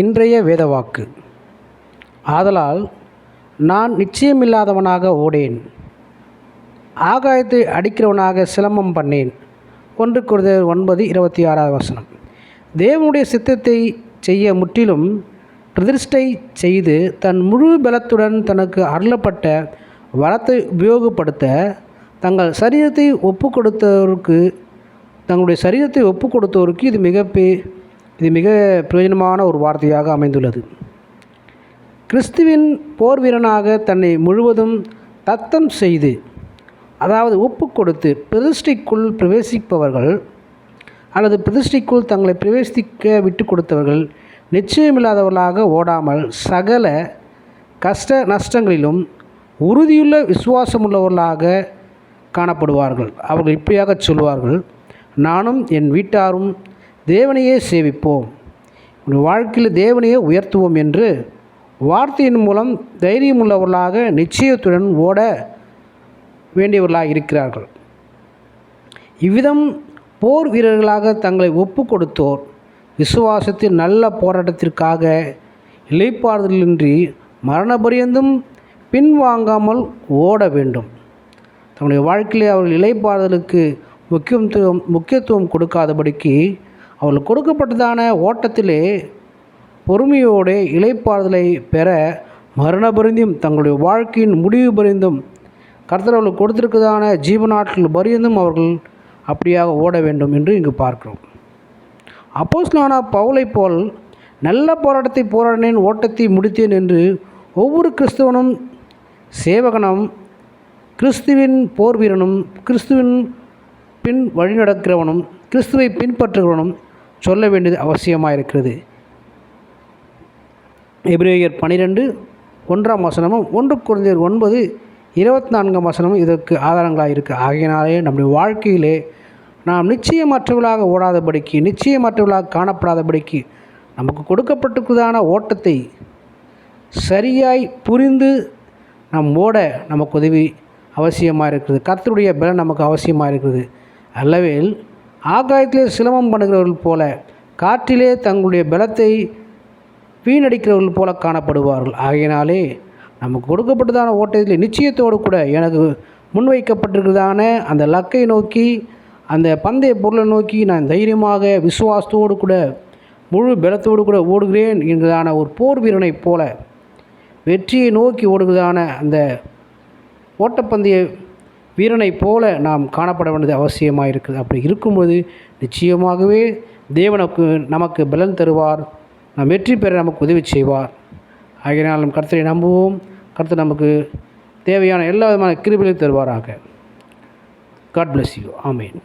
இன்றைய வேதவாக்கு. ஆதலால் நான் நிச்சயமில்லாதவனாக ஓடேன். ஆகாயத்தை அடிக்கிறவனாக சிலம்பம் பண்ணேன். ஒன்று குருதர் ஒன்பது இருபத்தி ஆறாவது வசனம். தேவனுடைய சித்தத்தை செய்ய முற்றிலும் பிரதிஷ்டை செய்து தன் முழு பலத்துடன் தனக்கு அருளப்பட்ட வரத்தை உபயோகப்படுத்த தங்கள் சரீரத்தை ஒப்பு கொடுத்தவருக்கு தங்களுடைய சரீரத்தை ஒப்பு கொடுத்தவருக்கு இது மிக இது மிக பிரயோஜனமான ஒரு வார்த்தையாக அமைந்துள்ளது. கிறிஸ்துவின் போர் வீரனாக தன்னை முழுவதும் தத்தம் செய்து அதாவது ஒப்பு கொடுத்து பிரதிஷ்டைக்குள் பிரவேசிப்பவர்கள் அல்லது பிரதிஷ்டைக்குள் தங்களை பிரவேசிக்க விட்டு கொடுத்தவர்கள் நிச்சயமில்லாதவர்களாக ஓடாமல் சகல கஷ்ட நஷ்டங்களிலும் உறுதியுள்ள விசுவாசமுள்ளவர்களாக காணப்படுவார்கள். அவர்கள் இப்படியாக சொல்வார்கள் நானும் என் வீட்டாரும் தேவனையே சேவிப்போம். உன் வாழ்க்கையில் தேவனையே உயர்த்துவோம் என்று வார்த்தையின் மூலம் தைரியமுள்ளவர்களாக நிச்சயத்துடன் ஓட வேண்டியவர்களாக இருக்கிறார்கள். இவ்விதம் போர் வீரர்களாக தங்களை ஒப்பு கொடுத்தோர் விசுவாசத்தில் நல்ல போராட்டத்திற்காக இலைப்பாறுதலின்றி மரணபரியந்தும் பின்வாங்காமல் ஓட வேண்டும். தங்களுடைய வாழ்க்கையிலே அவர்கள் இலைப்பாறுதலுக்கு முக்கியத்துவம் முக்கியத்துவம் கொடுக்காதபடிக்கு அவள் கொடுக்கப்பட்டதான ஓட்டத்திலே பொறுமையோடு இலைப்பாறுதலை பெற மரண பரிந்தும் தங்களுடைய வாழ்க்கையின் முடிவு பரிந்தும் கர்த்தர் அவர்களுக்கு கொடுத்திருக்கிறதான ஜீவநாட்கள் பரியந்தும் அவர்கள் அப்படியாக ஓட வேண்டும் என்று இங்கு பார்க்கிறோம். அப்போஸ்லான பவுலை போல் நல்ல போராட்டத்தை போராடினேன் ஓட்டத்தை முடித்தேன் என்று ஒவ்வொரு கிறிஸ்தவனும் சேவகனும் கிறிஸ்துவின் போர் வீரனும் கிறிஸ்துவின் பின் வழிநடக்கிறவனும் கிறிஸ்துவை பின்பற்றுகிறவனும் சொல்ல வேண்டியது அவசியமாக இருக்கிறது எபிரேயர் பனிரெண்டு ஒன்றாம் வசனமும் ஒன்று குழந்தையர் ஒன்பது இருபத்தி நான்காம் வசனமும் இதற்கு ஆதாரங்களாக இருக்குது ஆகையினாலே நம்முடைய வாழ்க்கையிலே நாம் நிச்சயமற்றவர்களாக ஓடாதபடிக்கு நிச்சயமற்றவர்களாக காணப்படாதபடிக்கு நமக்கு கொடுக்கப்பட்டிருக்கிறதான ஓட்டத்தை சரியாய் புரிந்து நம் ஓட நமக்கு உதவி அவசியமாக இருக்கிறது கர்த்தருடைய பலன் நமக்கு அவசியமாக இருக்கிறது அல்லவேல் ஆகாயத்திலே சிலமம் பண்ணுகிறவர்கள் போல காற்றிலே தங்களுடைய பலத்தை வீணடிக்கிறவர்கள் போல காணப்படுவார்கள். ஆகையினாலே நமக்கு கொடுக்கப்பட்டதான ஓட்டத்தில் நிச்சயத்தோடு கூட எனக்கு முன்வைக்கப்பட்டிருக்கிறதான அந்த லக்கை நோக்கி அந்த பந்தய பொருளை நோக்கி நான் தைரியமாக விசுவாசத்தோடு கூட முழு பலத்தோடு கூட ஓடுகிறேன் என்கிறதான ஒரு போர் வீரனைப் போல வெற்றியை நோக்கி ஓடுகிறதான அந்த ஓட்டப்பந்தய வீரனைப் போல நாம் காணப்பட வேண்டியது அவசியமாக இருக்குது அப்படி இருக்கும்போது நிச்சயமாகவே தேவனுக்கு நமக்கு பலன் தருவார். நாம் வெற்றி பெற நமக்கு உதவி செய்வார். ஆகையினால் நம் நம்புவோம். கருத்து நமக்கு தேவையான எல்லா விதமான கிருபிகளையும் தருவாராக. God bless you amen